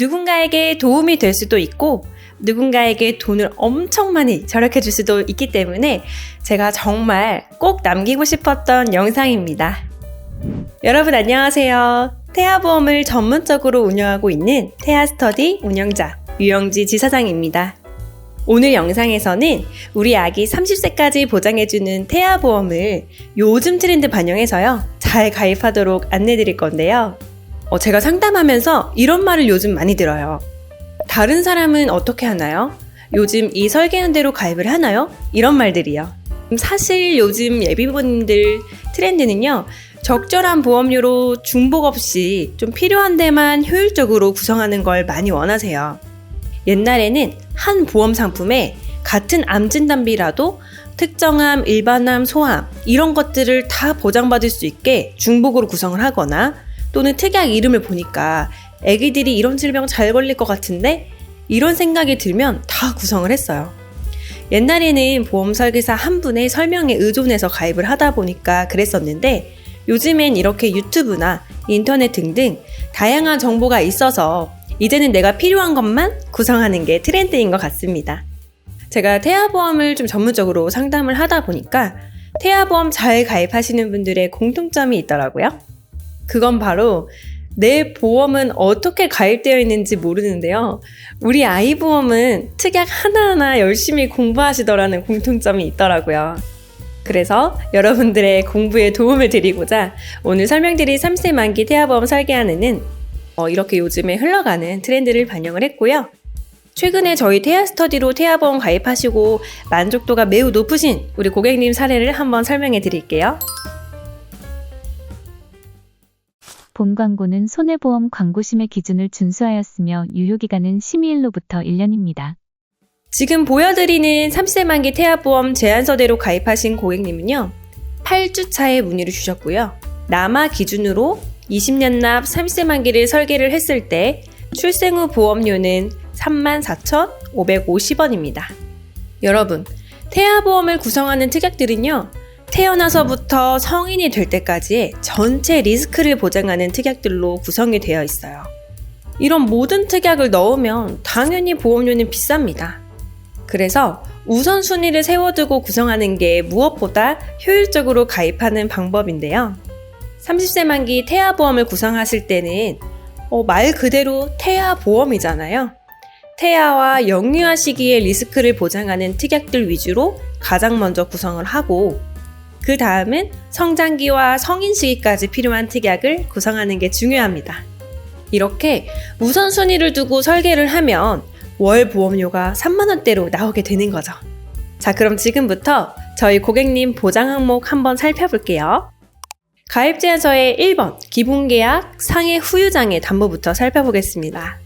누군가에게 도움이 될 수도 있고 누군가에게 돈을 엄청 많이 절약해 줄 수도 있기 때문에 제가 정말 꼭 남기고 싶었던 영상입니다. 여러분 안녕하세요. 태아보험을 전문적으로 운영하고 있는 태아스터디 운영자 유영지 지사장입니다. 오늘 영상에서는 우리 아기 30세까지 보장해주는 태아보험을 요즘 트렌드 반영해서요. 잘 가입하도록 안내 드릴 건데요. 어, 제가 상담하면서 이런 말을 요즘 많이 들어요. 다른 사람은 어떻게 하나요? 요즘 이 설계한 대로 가입을 하나요? 이런 말들이요. 사실 요즘 예비부모님들 트렌드는요. 적절한 보험료로 중복 없이 좀 필요한 데만 효율적으로 구성하는 걸 많이 원하세요. 옛날에는 한 보험 상품에 같은 암 진단비라도 특정암, 일반암, 소암 이런 것들을 다 보장받을 수 있게 중복으로 구성을 하거나 또는 특약 이름을 보니까 애기들이 이런 질병 잘 걸릴 것 같은데 이런 생각이 들면 다 구성을 했어요. 옛날에는 보험 설계사 한 분의 설명에 의존해서 가입을 하다 보니까 그랬었는데 요즘엔 이렇게 유튜브나 인터넷 등등 다양한 정보가 있어서 이제는 내가 필요한 것만 구성하는 게 트렌드인 것 같습니다. 제가 태아보험을 좀 전문적으로 상담을 하다 보니까 태아보험 잘 가입하시는 분들의 공통점이 있더라고요. 그건 바로 내 보험은 어떻게 가입되어 있는지 모르는데요. 우리 아이 보험은 특약 하나하나 열심히 공부하시더라는 공통점이 있더라고요. 그래서 여러분들의 공부에 도움을 드리고자 오늘 설명드릴 3세 만기 태아보험 설계하는은 어, 이렇게 요즘에 흘러가는 트렌드를 반영을 했고요. 최근에 저희 태아 스터디로 태아보험 가입하시고 만족도가 매우 높으신 우리 고객님 사례를 한번 설명해 드릴게요. 본 광고는 손해보험 광고심의 기준을 준수하였으며 유효기간은 심의일로부터 1년입니다. 지금 보여드리는 3세 만기 태아보험 제안서대로 가입하신 고객님은요. 8주차에 문의를 주셨고요. 남아 기준으로 20년 납 3세 만기를 설계를 했을 때 출생 후 보험료는 34,550원입니다. 여러분, 태아보험을 구성하는 특약들은요. 태어나서부터 성인이 될 때까지의 전체 리스크를 보장하는 특약들로 구성이 되어 있어요. 이런 모든 특약을 넣으면 당연히 보험료는 비쌉니다. 그래서 우선순위를 세워두고 구성하는 게 무엇보다 효율적으로 가입하는 방법인데요. 30세 만기 태아보험을 구성하실 때는 어, 말 그대로 태아보험이잖아요. 태아와 영유아 시기의 리스크를 보장하는 특약들 위주로 가장 먼저 구성을 하고 그 다음은 성장기와 성인 시기까지 필요한 특약을 구성하는 게 중요합니다. 이렇게 우선순위를 두고 설계를 하면 월 보험료가 3만원대로 나오게 되는 거죠. 자, 그럼 지금부터 저희 고객님 보장 항목 한번 살펴볼게요. 가입 제안서의 1번 기본계약 상해 후유장애 담보부터 살펴보겠습니다.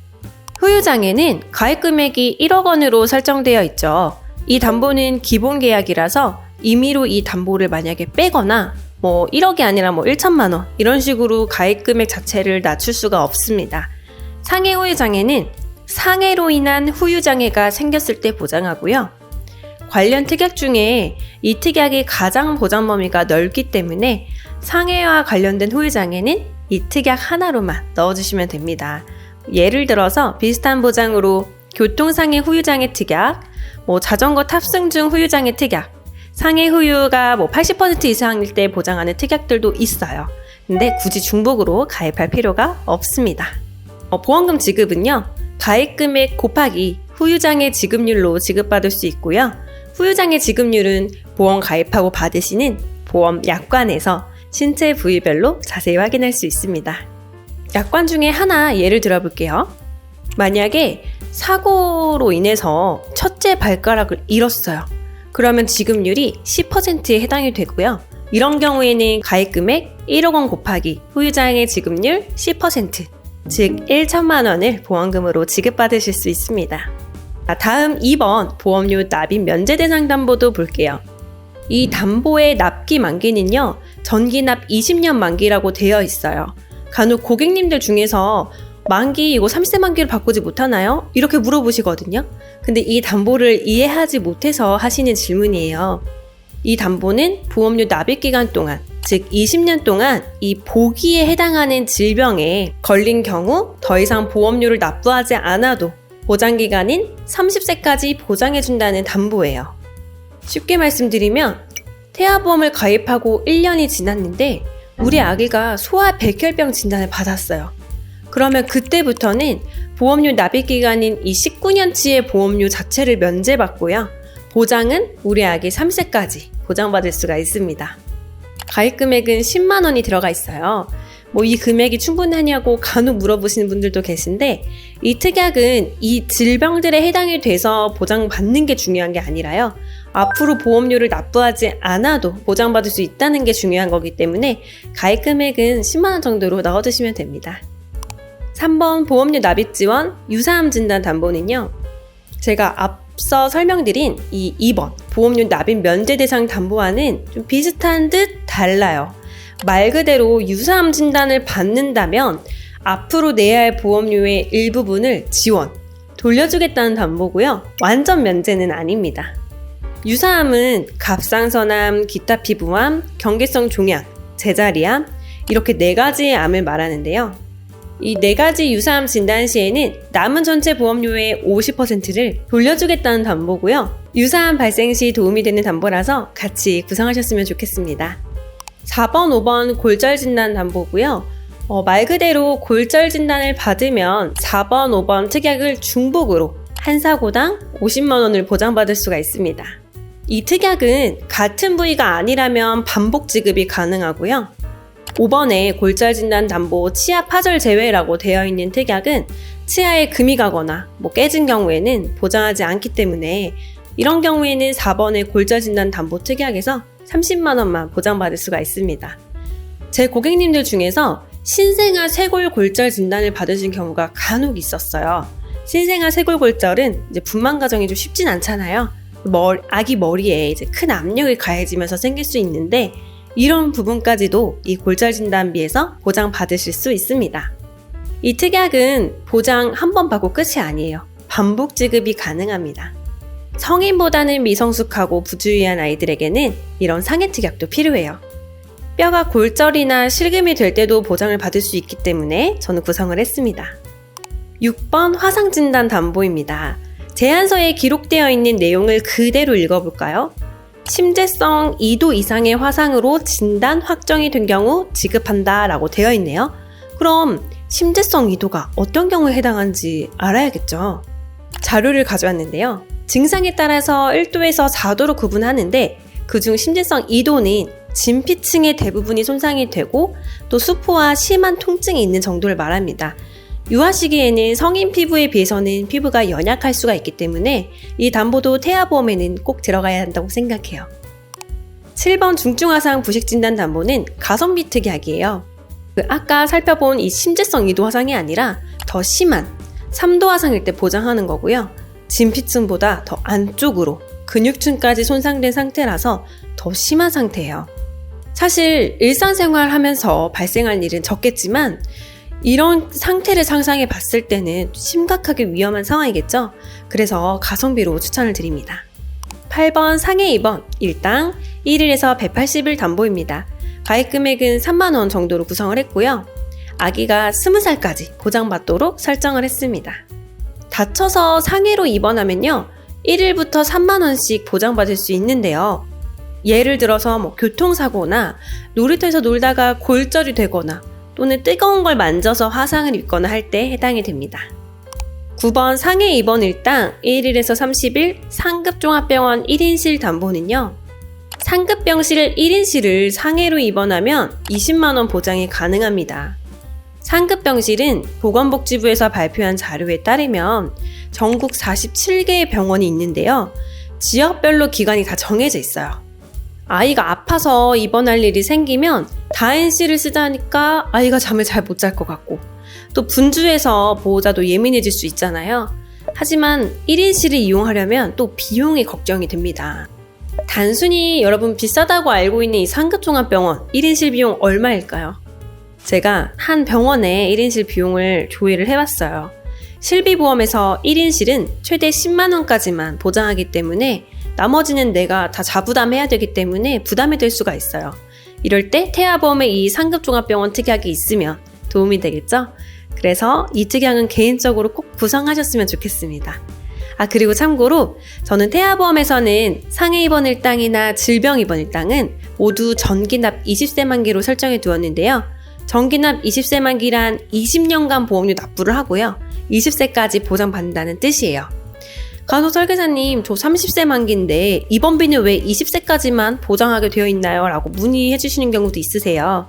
후유장애는 가입 금액이 1억 원으로 설정되어 있죠. 이 담보는 기본계약이라서 임의로 이 담보를 만약에 빼거나 뭐 1억이 아니라 뭐 1천만 원 이런 식으로 가입 금액 자체를 낮출 수가 없습니다. 상해 후유 장애는 상해로 인한 후유 장애가 생겼을 때 보장하고요. 관련 특약 중에 이 특약이 가장 보장 범위가 넓기 때문에 상해와 관련된 후유 장애는 이 특약 하나로만 넣어주시면 됩니다. 예를 들어서 비슷한 보장으로 교통상해 후유장애 특약, 뭐 자전거 탑승 중 후유장애 특약, 상해 후유가 뭐 80% 이상일 때 보장하는 특약들도 있어요. 근데 굳이 중복으로 가입할 필요가 없습니다. 어, 보험금 지급은요, 가입 금액 곱하기 후유장애 지급률로 지급받을 수 있고요. 후유장애 지급률은 보험 가입하고 받으시는 보험 약관에서 신체 부위별로 자세히 확인할 수 있습니다. 약관 중에 하나 예를 들어볼게요. 만약에 사고로 인해서 첫째 발가락을 잃었어요. 그러면 지급률이 10%에 해당이 되고요. 이런 경우에는 가입 금액 1억 원 곱하기 후유장애 지급률 10%, 즉 1천만 원을 보험금으로 지급받으실 수 있습니다. 다음 2번 보험료 납입 면제 대상 담보도 볼게요. 이 담보의 납기 만기는요, 전기납 20년 만기라고 되어 있어요. 간혹 고객님들 중에서 만기 이거 3세 만기를 바꾸지 못하나요? 이렇게 물어보시거든요. 근데 이 담보를 이해하지 못해서 하시는 질문이에요. 이 담보는 보험료 납입 기간 동안 즉 20년 동안 이 보기에 해당하는 질병에 걸린 경우 더 이상 보험료를 납부하지 않아도 보장 기간인 30세까지 보장해 준다는 담보예요. 쉽게 말씀드리면 태아보험을 가입하고 1년이 지났는데 우리 아기가 소아 백혈병 진단을 받았어요. 그러면 그때부터는 보험료 납입 기간인 이 19년치의 보험료 자체를 면제받고요. 보장은 우리 아기 3세까지 보장받을 수가 있습니다. 가입 금액은 10만 원이 들어가 있어요. 뭐 이 금액이 충분하냐고 간혹 물어보시는 분들도 계신데 이 특약은 이 질병들에 해당이 돼서 보장받는 게 중요한 게 아니라요. 앞으로 보험료를 납부하지 않아도 보장받을 수 있다는 게 중요한 거기 때문에 가입 금액은 10만 원 정도로 넣어 두시면 됩니다. 3번 보험료 납입 지원 유사암 진단 담보는요. 제가 앞서 설명드린 이 2번 보험료 납입 면제 대상 담보와는 좀 비슷한 듯 달라요. 말 그대로 유사암 진단을 받는다면 앞으로 내야 할 보험료의 일부분을 지원, 돌려주겠다는 담보고요. 완전 면제는 아닙니다. 유사암은 갑상선암, 기타 피부암, 경계성 종양, 제자리암 이렇게 네 가지의 암을 말하는데요. 이 네 가지 유사암 진단 시에는 남은 전체 보험료의 50%를 돌려주겠다는 담보고요. 유사암 발생 시 도움이 되는 담보라서 같이 구성하셨으면 좋겠습니다. 4번, 5번 골절 진단 담보고요. 어, 말 그대로 골절 진단을 받으면 4번, 5번 특약을 중복으로 한 사고당 50만 원을 보장받을 수가 있습니다. 이 특약은 같은 부위가 아니라면 반복 지급이 가능하고요. 5번에 골절 진단 담보 치아 파절 제외라고 되어 있는 특약은 치아에 금이 가거나 뭐 깨진 경우에는 보장하지 않기 때문에 이런 경우에는 4번의 골절 진단 담보 특약에서 30만 원만 보장받을 수가 있습니다. 제 고객님들 중에서 신생아 쇄골 골절 진단을 받으신 경우가 간혹 있었어요. 신생아 쇄골 골절은 이제 분만 과정이 좀 쉽진 않잖아요. 머리, 아기 머리에 이제 큰 압력이 가해지면서 생길 수 있는데 이런 부분까지도 이 골절 진단비에서 보장 받으실 수 있습니다. 이 특약은 보장 한 번 받고 끝이 아니에요. 반복 지급이 가능합니다. 성인보다는 미성숙하고 부주의한 아이들에게는 이런 상해 특약도 필요해요. 뼈가 골절이나 실금이 될 때도 보장을 받을 수 있기 때문에 저는 구성을 했습니다. 6번 화상 진단 담보입니다. 제안서에 기록되어 있는 내용을 그대로 읽어볼까요? 심재성 2도 이상의 화상으로 진단 확정이 된 경우 지급한다 라고 되어 있네요. 그럼 심재성 2도가 어떤 경우에 해당하는지 알아야겠죠. 자료를 가져왔는데요. 증상에 따라서 1도에서 4도로 구분하는데 그중 심재성 2도는 진피층의 대부분이 손상이 되고 또 수포와 심한 통증이 있는 정도를 말합니다. 유아 시기에는 성인 피부에 비해서는 피부가 연약할 수가 있기 때문에 이 담보도 태아보험에는 꼭 들어가야 한다고 생각해요. 7번 중증화상 부식진단 담보는 가성비 특약이에요. 그 아까 살펴본 이 심재성 2도 화상이 아니라 더 심한 3도 화상일 때 보장하는 거고요. 진피층보다 더 안쪽으로 근육층까지 손상된 상태라서 더 심한 상태예요. 사실 일상생활 하면서 발생할 일은 적겠지만 이런 상태를 상상해 봤을 때는 심각하게 위험한 상황이겠죠? 그래서 가성비로 추천을 드립니다. 8번 상해 2번 일당 1일에서 180일 담보입니다. 가입 금액은 3만원 정도로 구성을 했고요. 아기가 20살까지 보장받도록 설정을 했습니다. 다쳐서 상해로 입원하면요. 1일부터 3만원씩 보장받을 수 있는데요. 예를 들어서 뭐 교통사고나 놀이터에서 놀다가 골절이 되거나 또는 뜨거운 걸 만져서 화상을 입거나 할 때 해당이 됩니다. 9번 상해 입원 일당 1일에서 30일 상급 종합병원 1인실 담보는요. 상급 병실 1인실을 상해로 입원하면 20만원 보장이 가능합니다. 상급 병실은 보건복지부에서 발표한 자료에 따르면 전국 47개의 병원이 있는데요. 지역별로 기간이 다 정해져 있어요. 아이가 아파서 입원할 일이 생기면 다인실을 쓰자니까 아이가 잠을 잘 못 잘 것 같고 또 분주해서 보호자도 예민해질 수 있잖아요. 하지만 1인실을 이용하려면 또 비용이 걱정이 됩니다. 단순히 여러분 비싸다고 알고 있는 이 상급종합병원 1인실 비용 얼마일까요? 제가 한 병원에 1인실 비용을 조회를 해봤어요. 실비보험에서 1인실은 최대 10만원까지만 보장하기 때문에 나머지는 내가 다 자부담해야 되기 때문에 부담이 될 수가 있어요. 이럴 때 태아보험에 이 상급종합병원 특약이 있으면 도움이 되겠죠? 그래서 이 특약은 개인적으로 꼭 구성하셨으면 좋겠습니다. 아, 그리고 참고로 저는 태아보험에서는 상해 입원 일당이나 질병 입원 일당은 모두 전기납 20세 만기로 설정해 두었는데요. 전기납 20세 만기란 20년간 보험료 납부를 하고요. 20세까지 보장받는다는 뜻이에요. 간호 설계사님, 저 30세 만기인데 입원비는 왜 20세까지만 보장하게 되어 있나요? 라고 문의해 주시는 경우도 있으세요.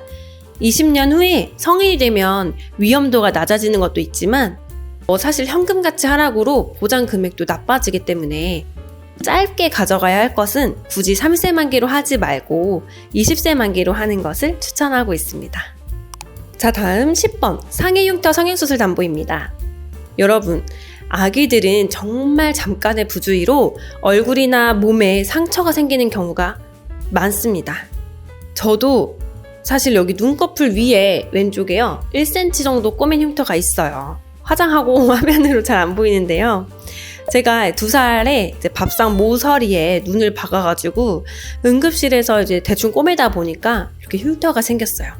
20년 후에 성인이 되면 위험도가 낮아지는 것도 있지만 뭐 사실 현금 가치 하락으로 보장 금액도 나빠지기 때문에 짧게 가져가야 할 것은 굳이 3세 만기로 하지 말고 20세 만기로 하는 것을 추천하고 있습니다. 자, 다음 10번 상해 흉터 성형수술 담보입니다. 여러분, 아기들은 정말 잠깐의 부주의로 얼굴이나 몸에 상처가 생기는 경우가 많습니다. 저도 사실 여기 눈꺼풀 위에 왼쪽에요. 1cm 정도 꼬맨 흉터가 있어요. 화장하고 화면으로 잘 안 보이는데요. 제가 두 살에 밥상 모서리에 눈을 박아가지고 응급실에서 이제 대충 꼬매다 보니까 이렇게 흉터가 생겼어요.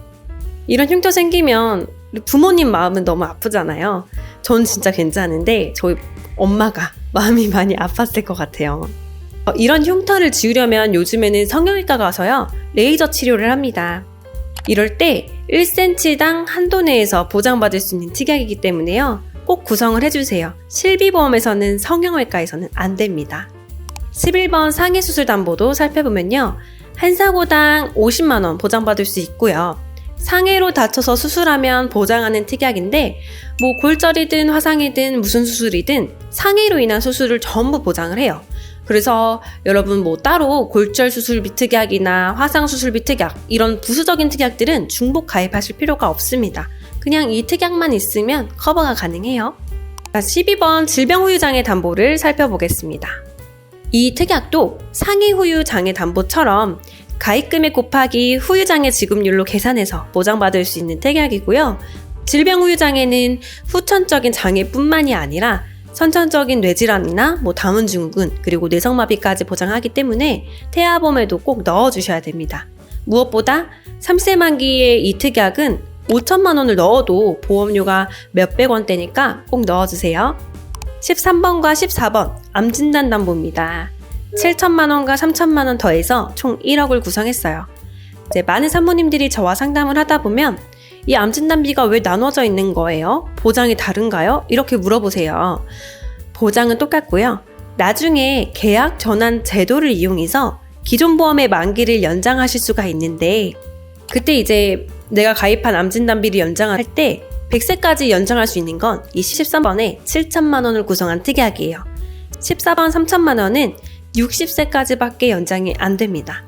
이런 흉터 생기면 부모님 마음은 너무 아프잖아요. 전 진짜 괜찮은데 저희 엄마가 마음이 많이 아팠을 것 같아요. 어, 이런 흉터를 지우려면 요즘에는 성형외과 가서요 레이저 치료를 합니다. 이럴 때 1cm당 한도 내에서 보장받을 수 있는 특약이기 때문에요. 꼭 구성을 해주세요. 실비보험에서는 성형외과에서는 안 됩니다. 11번 상해수술 담보도 살펴보면요. 한 사고당 50만원 보장받을 수 있고요. 상해로 다쳐서 수술하면 보장하는 특약인데, 뭐 골절이든 화상이든 무슨 수술이든 상해로 인한 수술을 전부 보장을 해요. 그래서 여러분 뭐 따로 골절 수술비 특약이나 화상 수술비 특약 이런 부수적인 특약들은 중복 가입하실 필요가 없습니다. 그냥 이 특약만 있으면 커버가 가능해요. 12번 질병 후유 장애 담보를 살펴보겠습니다. 이 특약도 상해 후유 장애 담보처럼 가입 금액 곱하기 후유 장애 지급률로 계산해서 보장받을 수 있는 특약이고요. 질병 후유 장애는 후천적인 장애뿐만이 아니라 선천적인 뇌질환이나 뭐 다문 증후군 그리고 뇌성마비까지 보장하기 때문에 태아보험에도 꼭 넣어주셔야 됩니다. 무엇보다 3세 만기의 이 특약은 5천만 원을 넣어도 보험료가 몇백 원대니까 꼭 넣어주세요. 13번과 14번 암진단 담보입니다. 7천만 원과 3천만 원 더해서 총 1억을 구성했어요. 이제 많은 산모님들이 저와 상담을 하다 보면 이 암 진단비가 왜 나눠져 있는 거예요? 보장이 다른가요? 이렇게 물어보세요. 보장은 똑같고요. 나중에 계약 전환 제도를 이용해서 기존 보험의 만기를 연장하실 수가 있는데 그때 이제 내가 가입한 암 진단비를 연장할 때 100세까지 연장할 수 있는 건 이 13번에 7천만 원을 구성한 특약이에요. 14번 3천만 원은 60세까지밖에 연장이 안 됩니다.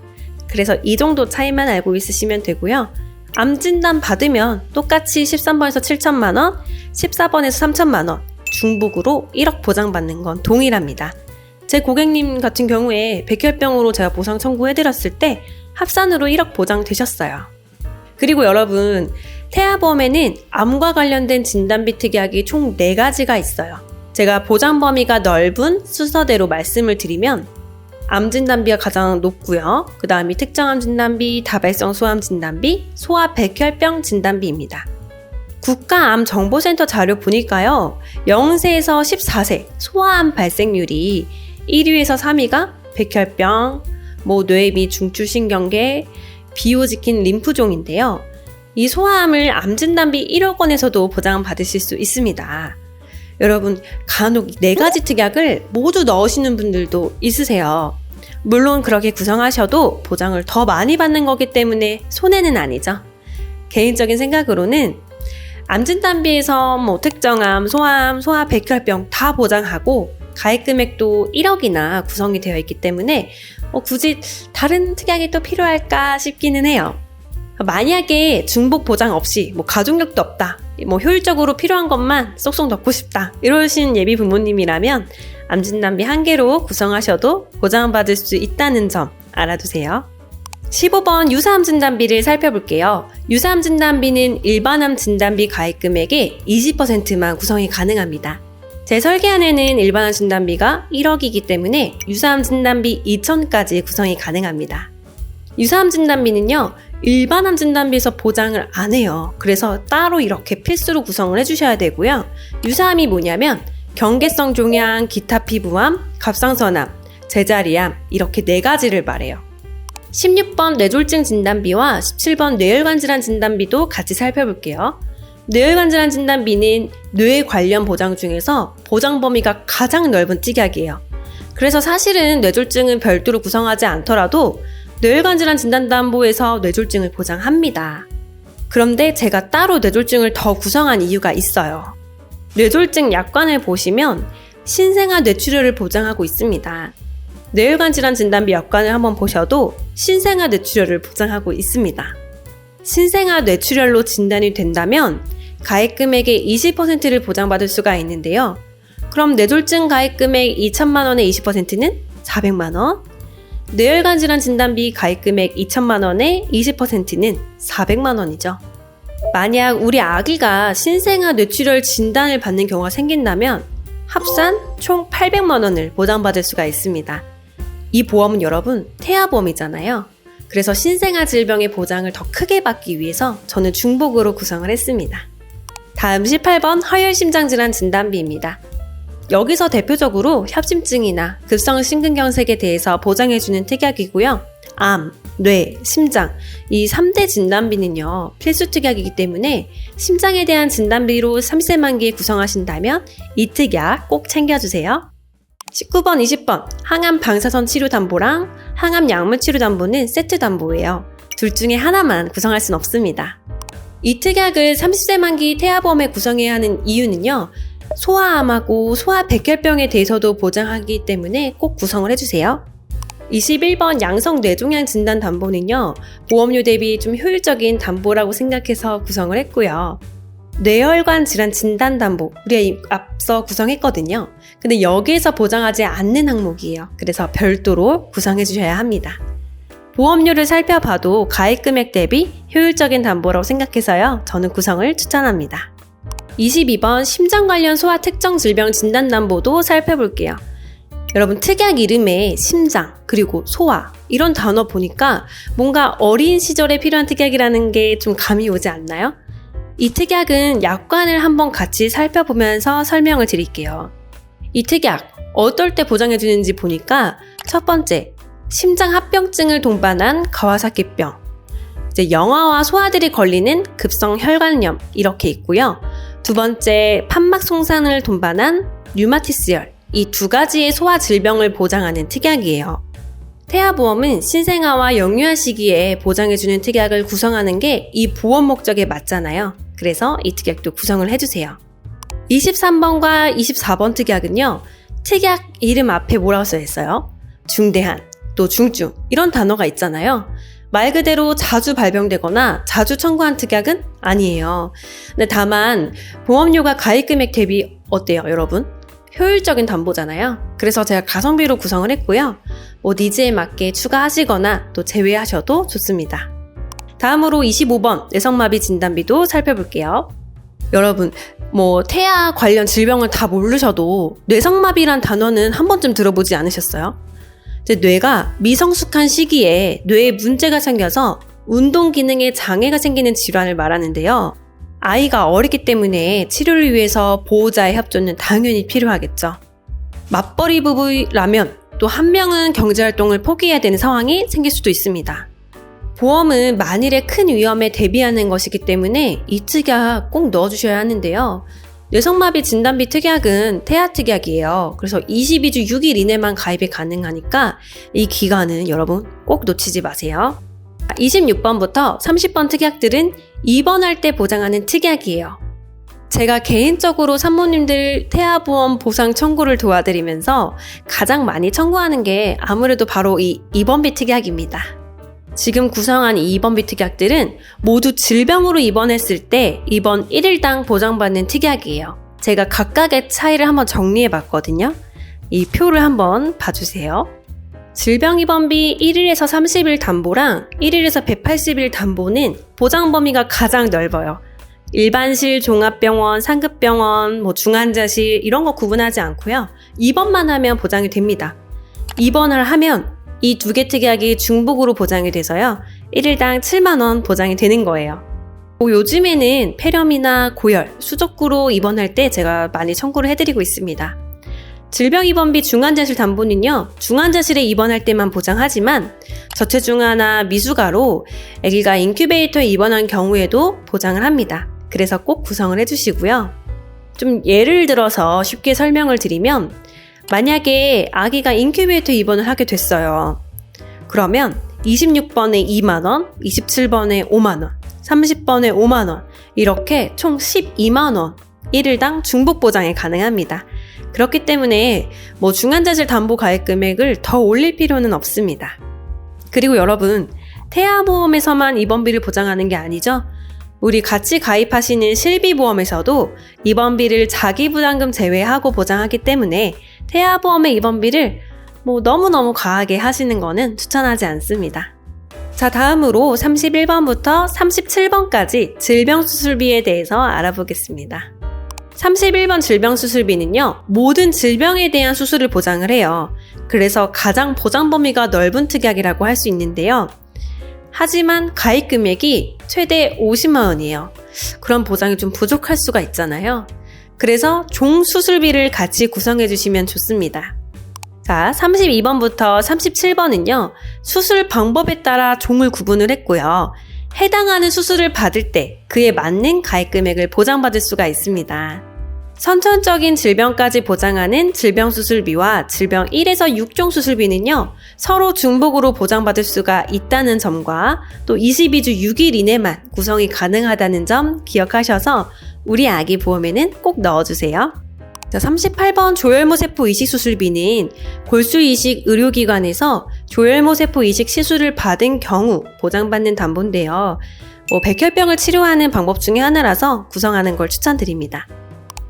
그래서 이 정도 차이만 알고 있으시면 되고요. 암 진단 받으면 똑같이 13번에서 7천만 원, 14번에서 3천만 원, 중복으로 1억 보장받는 건 동일합니다. 제 고객님 같은 경우에 백혈병으로 제가 보상 청구해드렸을 때 합산으로 1억 보장되셨어요. 그리고 여러분, 태아보험에는 암과 관련된 진단비 특약이 총 4가지가 있어요. 제가 보장 범위가 넓은 순서대로 말씀을 드리면 암 진단비가 가장 높고요. 그 다음이 특정암 진단비, 다발성 소암 진단비, 소아 백혈병 진단비입니다. 국가암 정보센터 자료 보니까요. 0세에서 14세 소아암 발생률이 1위에서 3위가 백혈병, 뭐 뇌미 중추신경계, 비호지킨 림프종인데요. 이 소아암을 암 진단비 1억 원에서도 보장 받으실 수 있습니다. 여러분 간혹 네 가지 특약을 모두 넣으시는 분들도 있으세요. 물론 그렇게 구성하셔도 보장을 더 많이 받는 거기 때문에 손해는 아니죠. 개인적인 생각으로는 암진단비에서 뭐 특정암, 소암, 소아 백혈병 다 보장하고 가입 금액도 1억이나 구성이 되어 있기 때문에 어, 굳이 다른 특약이 또 필요할까 싶기는 해요. 만약에 중복 보장 없이 뭐 가족력도 없다, 뭐 효율적으로 필요한 것만 쏙쏙 넣고 싶다 이러신 예비 부모님이라면 암진단비 한 개로 구성하셔도 보장받을 수 있다는 점 알아두세요. 15번 유사암 진단비를 살펴볼게요. 유사암 진단비는 일반암 진단비 가입 금액의 20%만 구성이 가능합니다. 제 설계안에는 일반암 진단비가 1억이기 때문에 유사암 진단비 2천까지 구성이 가능합니다. 유사암 진단비는요, 일반암 진단비에서 보장을 안 해요. 그래서 따로 이렇게 필수로 구성을 해주셔야 되고요. 유사암이 뭐냐면 경계성 종양, 기타 피부암, 갑상선암, 제자리암 이렇게 네 가지를 말해요. 16번 뇌졸중 진단비와 17번 뇌혈관 질환 진단비도 같이 살펴볼게요. 뇌혈관 질환 진단비는 뇌 관련 보장 중에서 보장 범위가 가장 넓은 특약이에요. 그래서 사실은 뇌졸중은 별도로 구성하지 않더라도 뇌혈관 질환 진단담보에서 뇌졸중을 보장합니다. 그런데 제가 따로 뇌졸중을 더 구성한 이유가 있어요. 뇌졸중 약관을 보시면 신생아 뇌출혈을 보장하고 있습니다. 뇌혈관 질환 진단비 약관을 한번 보셔도 신생아 뇌출혈을 보장하고 있습니다. 신생아 뇌출혈로 진단이 된다면 가입 금액의 20%를 보장받을 수가 있는데요. 그럼 뇌졸중 가입 금액 2천만 원의 20%는 400만 원, 뇌혈관 질환 진단비 가입 금액 2천만 원의 20%는 400만 원이죠. 만약 우리 아기가 신생아 뇌출혈 진단을 받는 경우가 생긴다면 합산 총 800만 원을 보장받을 수가 있습니다. 이 보험은 여러분 태아보험이잖아요. 그래서 신생아 질병의 보장을 더 크게 받기 위해서 저는 중복으로 구성을 했습니다. 다음 18번 허혈심장질환 진단비입니다. 여기서 대표적으로 협심증이나 급성 심근경색에 대해서 보장해주는 특약이고요. 암, 뇌, 심장 이 3대 진단비는요 필수 특약이기 때문에 심장에 대한 진단비로 3세 만기에 구성하신다면 이 특약 꼭 챙겨주세요. 19번, 20번 항암 방사선 치료 담보랑 항암 약물 치료 담보는 세트 담보예요. 둘 중에 하나만 구성할 순 없습니다. 이 특약을 30세 만기 태아보험에 구성해야 하는 이유는요. 소아암하고 소아백혈병에 대해서도 보장하기 때문에 꼭 구성을 해주세요. 21번 양성 뇌종양 진단 담보는요, 보험료 대비 좀 효율적인 담보라고 생각해서 구성을 했고요. 뇌혈관 질환 진단 담보, 우리가 앞서 구성했거든요. 근데 여기에서 보장하지 않는 항목이에요. 그래서 별도로 구성해 주셔야 합니다. 보험료를 살펴봐도 가입 금액 대비 효율적인 담보라고 생각해서요. 저는 구성을 추천합니다. 22번 심장 관련 소아 특정 질병 진단 담보도 살펴볼게요. 여러분 특약 이름에 심장 그리고 소아 이런 단어 보니까 뭔가 어린 시절에 필요한 특약이라는 게 좀 감이 오지 않나요? 이 특약은 약관을 한번 같이 살펴보면서 설명을 드릴게요. 이 특약 어떨 때 보장해 주는지 보니까 첫 번째 심장 합병증을 동반한 가와사키병 이제 영아와 소아들이 걸리는 급성 혈관염 이렇게 있고요. 두 번째 판막 송산을 동반한 류마티스열 이 두 가지의 소아 질병을 보장하는 특약이에요. 태아보험은 신생아와 영유아 시기에 보장해주는 특약을 구성하는 게 이 보험 목적에 맞잖아요. 그래서 이 특약도 구성을 해주세요. 23번과 24번 특약은요, 특약 이름 앞에 뭐라고 써 있어요? 중대한, 또 중증, 이런 단어가 있잖아요. 말 그대로 자주 발병되거나 자주 청구한 특약은 아니에요. 근데 다만 보험료가 가입 금액 대비 어때요, 여러분? 효율적인 담보잖아요. 그래서 제가 가성비로 구성을 했고요. 뭐 니즈에 맞게 추가하시거나 또 제외하셔도 좋습니다. 다음으로 25번 내성마비 진단비도 살펴볼게요. 여러분, 뭐 태아 관련 질병을 다 모르셔도 뇌성마비란 단어는 한 번쯤 들어보지 않으셨어요? 뇌가 미성숙한 시기에 뇌에 문제가 생겨서 운동 기능에 장애가 생기는 질환을 말하는데요. 아이가 어리기 때문에 치료를 위해서 보호자의 협조는 당연히 필요하겠죠. 맞벌이 부부라면 또 한 명은 경제활동을 포기해야 되는 상황이 생길 수도 있습니다. 보험은 만일의 큰 위험에 대비하는 것이기 때문에 이 특약 꼭 넣어주셔야 하는데요. 뇌성마비 진단비 특약은 태아 특약이에요. 그래서 22주 6일 이내만 가입이 가능하니까 이 기간은 여러분 꼭 놓치지 마세요. 26번부터 30번 특약들은 입원할 때 보장하는 특약이에요. 제가 개인적으로 산모님들 태아보험 보상 청구를 도와드리면서 가장 많이 청구하는 게 아무래도 바로 이 입원비 특약입니다. 지금 구성한 이 입원비 특약들은 모두 질병으로 입원했을 때 입원 1일당 보장받는 특약이에요. 제가 각각의 차이를 한번 정리해 봤거든요. 이 표를 한번 봐주세요. 질병 입원비 1일에서 30일 담보랑 1일에서 180일 담보는 보장 범위가 가장 넓어요. 일반실, 종합병원, 상급병원, 뭐 중환자실 이런 거 구분하지 않고요. 입원만 하면 보장이 됩니다. 입원을 하면 이 두 개 특약이 중복으로 보장이 돼서요. 1일당 7만원 보장이 되는 거예요. 뭐 요즘에는 폐렴이나 고열, 수족구로 입원할 때 제가 많이 청구를 해드리고 있습니다. 질병입원비 중환자실 담보는요, 중환자실에 입원할 때만 보장하지만 저체중아나 미숙아로 아기가 인큐베이터에 입원한 경우에도 보장을 합니다. 그래서 꼭 구성을 해주시고요. 좀 예를 들어서 쉽게 설명을 드리면 만약에 아기가 인큐베이터 입원을 하게 됐어요. 그러면 26번에 2만원, 27번에 5만원, 30번에 5만원, 이렇게 총 12만원, 1일당 중복 보장이 가능합니다. 그렇기 때문에 뭐 중환자실 담보 가입 금액을 더 올릴 필요는 없습니다. 그리고 여러분, 태아보험에서만 입원비를 보장하는 게 아니죠? 우리 같이 가입하시는 실비보험에서도 입원비를 자기 부담금 제외하고 보장하기 때문에 태아보험의 입원비를 뭐 너무너무 과하게 하시는 거는 추천하지 않습니다. 자, 다음으로 31번부터 37번까지 질병수술비에 대해서 알아보겠습니다. 31번 질병수술비는요, 모든 질병에 대한 수술을 보장을 해요. 그래서 가장 보장 범위가 넓은 특약이라고 할 수 있는데요. 하지만 가입 금액이 최대 50만 원이에요. 그런 보장이 좀 부족할 수가 있잖아요. 그래서 종 수술비를 같이 구성해 주시면 좋습니다. 자, 32번부터 37번은요, 수술 방법에 따라 종을 구분을 했고요. 해당하는 수술을 받을 때 그에 맞는 가입 금액을 보장받을 수가 있습니다. 선천적인 질병까지 보장하는 질병수술비와 질병 1에서 6종 수술비는요, 서로 중복으로 보장받을 수가 있다는 점과 또 22주 6일 이내만 구성이 가능하다는 점 기억하셔서 우리 아기 보험에는 꼭 넣어주세요. 자, 38번 조혈모세포 이식 수술비는 골수 이식 의료기관에서 조혈모세포 이식 시술을 받은 경우 보장받는 담보인데요. 뭐 백혈병을 치료하는 방법 중에 하나라서 구성하는 걸 추천드립니다.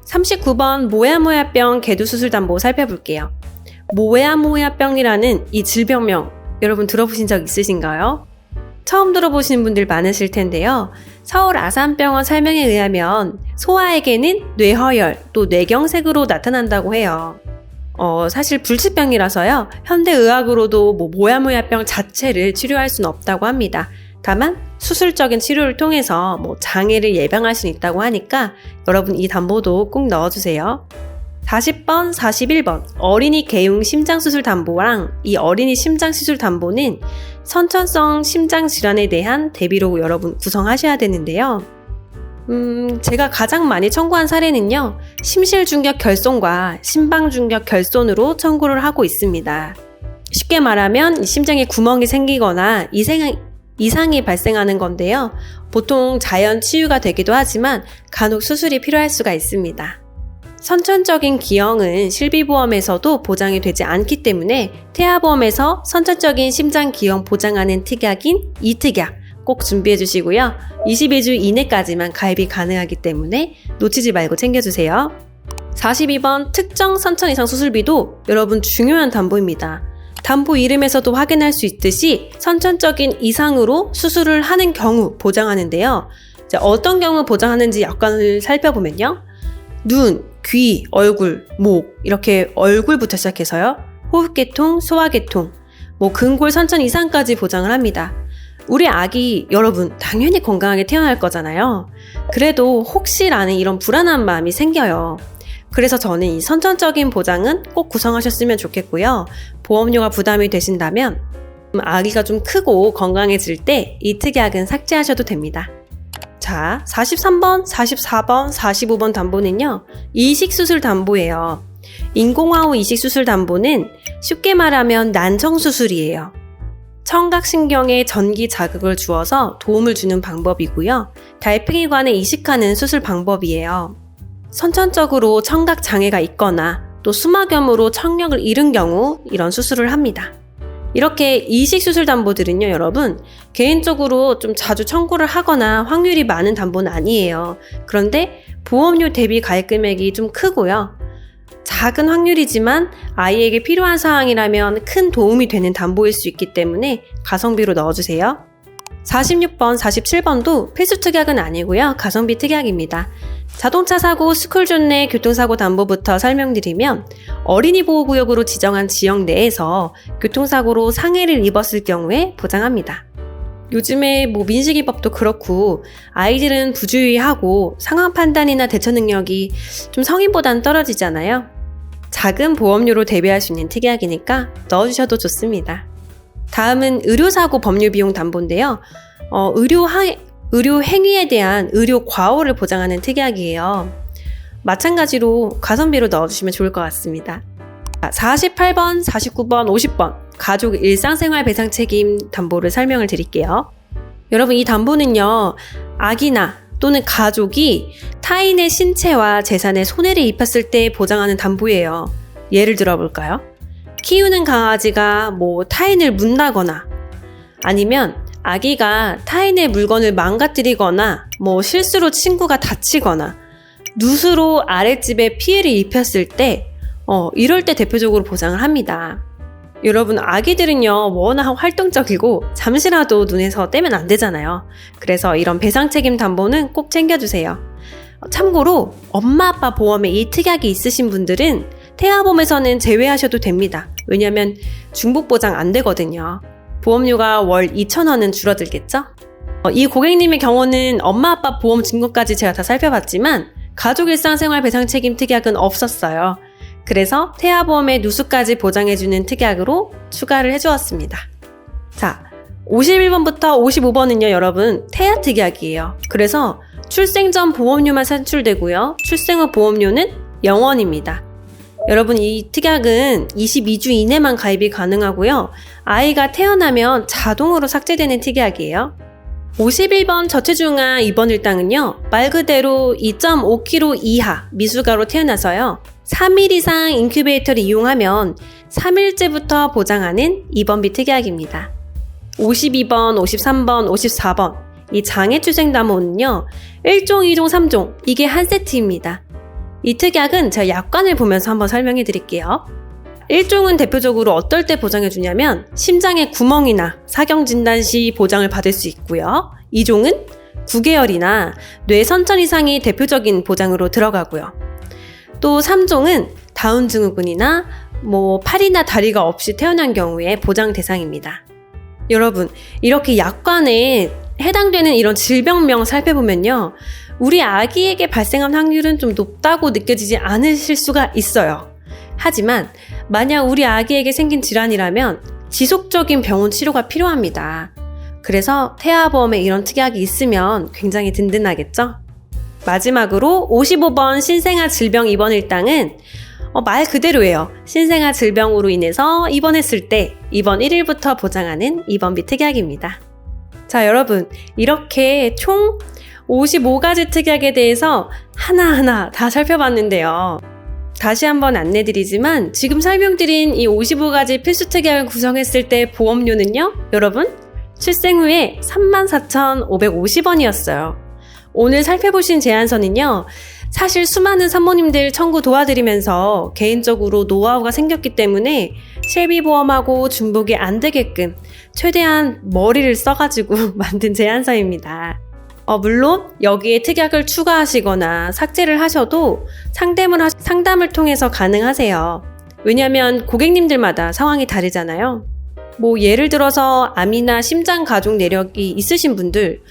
39번 모야모야병 개두수술 담보 살펴볼게요. 모야모야병이라는 이 질병명 여러분 들어보신 적 있으신가요? 처음 들어보시는 분들 많으실 텐데요. 서울 아산병원 설명에 의하면 소아에게는 뇌허열 또 뇌경색으로 나타난다고 해요. 어, 사실 불치병이라서요. 현대의학으로도 뭐 모야모야병 자체를 치료할 수는 없다고 합니다. 다만 수술적인 치료를 통해서 뭐 장애를 예방할 수 있다고 하니까 여러분 이 담보도 꼭 넣어주세요. 40번, 41번 어린이 개용 심장수술 담보랑 이 어린이 심장수술 담보는 선천성 심장 질환에 대한 대비로 여러분 구성하셔야 되는데요. 음, 제가 가장 많이 청구한 사례는요, 심실 중격 결손과 심방 중격 결손으로 청구를 하고 있습니다. 쉽게 말하면 심장에 구멍이 생기거나 이생, 이상이 발생하는 건데요. 보통 자연 치유가 되기도 하지만 간혹 수술이 필요할 수가 있습니다. 선천적인 기형은 실비보험에서도 보장이 되지 않기 때문에 태아보험에서 선천적인 심장 기형 보장하는 특약인 이특약 꼭 준비해 주시고요. 22주 이내까지만 가입이 가능하기 때문에 놓치지 말고 챙겨주세요. 42번 특정 선천 이상 수술비도 여러분 중요한 담보입니다. 담보 이름에서도 확인할 수 있듯이 선천적인 이상으로 수술을 하는 경우 보장하는데요. 어떤 경우 보장하는지 약관을 살펴보면요. 눈, 귀, 얼굴, 목 이렇게 얼굴부터 시작해서요. 호흡계통, 소화계통, 뭐 근골 선천 이상까지 보장을 합니다. 우리 아기 여러분 당연히 건강하게 태어날 거잖아요. 그래도 혹시라는 이런 불안한 마음이 생겨요. 그래서 저는 이 선천적인 보장은 꼭 구성하셨으면 좋겠고요. 보험료가 부담이 되신다면 아기가 좀 크고 건강해질 때 이 특약은 삭제하셔도 됩니다. 자, 43번, 44번, 45번 담보는요, 이식수술 담보예요. 인공화후 이식수술 담보는 쉽게 말하면 난청수술이에요. 청각신경에 전기 자극을 주어서 도움을 주는 방법이고요. 달팽이관에 이식하는 수술 방법이에요. 선천적으로 청각 장애가 있거나 또 수막염으로 청력을 잃은 경우 이런 수술을 합니다. 이렇게 이식 수술 담보들은요, 여러분, 개인적으로 좀 자주 청구를 하거나 확률이 많은 담보는 아니에요. 그런데 보험료 대비 가입 금액이 좀 크고요. 작은 확률이지만 아이에게 필요한 사항이라면 큰 도움이 되는 담보일 수 있기 때문에 가성비로 넣어주세요. 46번, 47번도 필수 특약은 아니고요. 가성비 특약입니다. 자동차 사고, 스쿨존 내 교통사고 담보부터 설명드리면 어린이 보호구역으로 지정한 지역 내에서 교통사고로 상해를 입었을 경우에 보장합니다. 요즘에 뭐 민식이법도 그렇고 아이들은 부주의하고 상황 판단이나 대처 능력이 좀 성인보다는 떨어지잖아요. 작은 보험료로 대비할 수 있는 특약이니까 넣어주셔도 좋습니다. 다음은 의료사고 법률 비용 담보인데요. 어, 의료, 하, 의료 행위에 대한 의료 과오를 보장하는 특약이에요. 마찬가지로 가성비로 넣어주시면 좋을 것 같습니다. 48번, 49번, 50번 가족 일상생활 배상 책임 담보를 설명을 드릴게요. 여러분 이 담보는요 아기나 또는 가족이 타인의 신체와 재산에 손해를 입혔을 때 보장하는 담보예요. 예를 들어 볼까요? 키우는 강아지가 뭐 타인을 문다거나 아니면 아기가 타인의 물건을 망가뜨리거나 뭐 실수로 친구가 다치거나 누수로 아랫집에 피해를 입혔을 때 어, 이럴 때 대표적으로 보장을 합니다. 여러분, 아기들은요, 워낙 활동적이고, 잠시라도 눈에서 떼면 안 되잖아요. 그래서 이런 배상 책임 담보는 꼭 챙겨주세요. 어, 참고로, 엄마 아빠 보험에 이 특약이 있으신 분들은 태아보험에서는 제외하셔도 됩니다. 왜냐면 중복 보장 안 되거든요. 보험료가 월 2,000원은 줄어들겠죠? 어, 이 고객님의 경우는 엄마 아빠 보험 증거까지 제가 다 살펴봤지만, 가족 일상생활 배상 책임 특약은 없었어요. 그래서 태아보험의 누수까지 보장해주는 특약으로 추가를 해주었습니다. 자, 51번부터 55번은요, 여러분, 태아 특약이에요. 그래서 출생 전 보험료만 산출되고요. 출생 후 보험료는 0원입니다. 여러분, 이 특약은 22주 이내만 가입이 가능하고요. 아이가 태어나면 자동으로 삭제되는 특약이에요. 51번 저체중아 입원 일당은요, 말 그대로 2.5kg 이하 미숙아로 태어나서요, 3일 이상 인큐베이터를 이용하면 3일째부터 보장하는 입원비 특약입니다. 52번, 53번, 54번 이 장애출생담보는요 1종, 2종, 3종 이게 한 세트입니다. 이 특약은 제가 약관을 보면서 한번 설명해 드릴게요. 1종은 대표적으로 어떨 때 보장해 주냐면 심장에 구멍이나 사경 진단 시 보장을 받을 수 있고요. 2종은 9개월이나 뇌 선천 이상이 대표적인 보장으로 들어가고요. 또 3종은 다운 증후군이나 뭐 팔이나 다리가 없이 태어난 경우에 보장 대상입니다. 여러분, 이렇게 약관에 해당되는 이런 질병명 살펴보면요. 우리 아기에게 발생한 확률은 좀 높다고 느껴지지 않으실 수가 있어요. 하지만 만약 우리 아기에게 생긴 질환이라면 지속적인 병원 치료가 필요합니다. 그래서 태아보험에 이런 특약이 있으면 굉장히 든든하겠죠? 마지막으로 55번 신생아 질병 입원 일당은 어, 말 그대로예요. 신생아 질병으로 인해서 입원했을 때 입원 1일부터 보장하는 입원비 특약입니다. 자, 여러분. 이렇게 총 55가지 특약에 대해서 하나하나 다 살펴봤는데요. 다시 한번 안내드리지만 지금 설명드린 이 55가지 필수 특약을 구성했을 때 보험료는요, 여러분, 출생 후에 34,550원이었어요. 오늘 살펴보신 제안서는요, 사실 수많은 산모님들 청구 도와드리면서 개인적으로 노하우가 생겼기 때문에 실비보험하고 중복이 안 되게끔 최대한 머리를 써가지고 만든 제안서입니다. 어, 물론 여기에 특약을 추가하시거나 삭제를 하셔도 상담을, 하- 상담을 통해서 가능하세요. 왜냐면 고객님들마다 상황이 다르잖아요. 뭐 예를 들어서 암이나 심장 가족 내력이 있으신 분들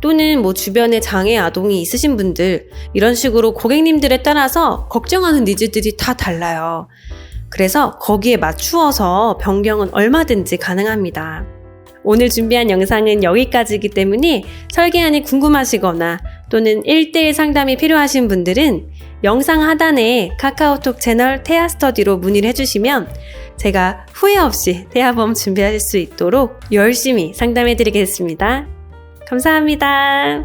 또는 뭐 주변에 장애 아동이 있으신 분들 이런 식으로 고객님들에 따라서 걱정하는 니즈들이 다 달라요. 그래서 거기에 맞추어서 변경은 얼마든지 가능합니다. 오늘 준비한 영상은 여기까지이기 때문에 설계안이 궁금하시거나 또는 1대1 상담이 필요하신 분들은 영상 하단에 카카오톡 채널 태아 스터디로 문의를 해주시면 제가 후회 없이 태아보험 준비하실 수 있도록 열심히 상담해 드리겠습니다. 감사합니다.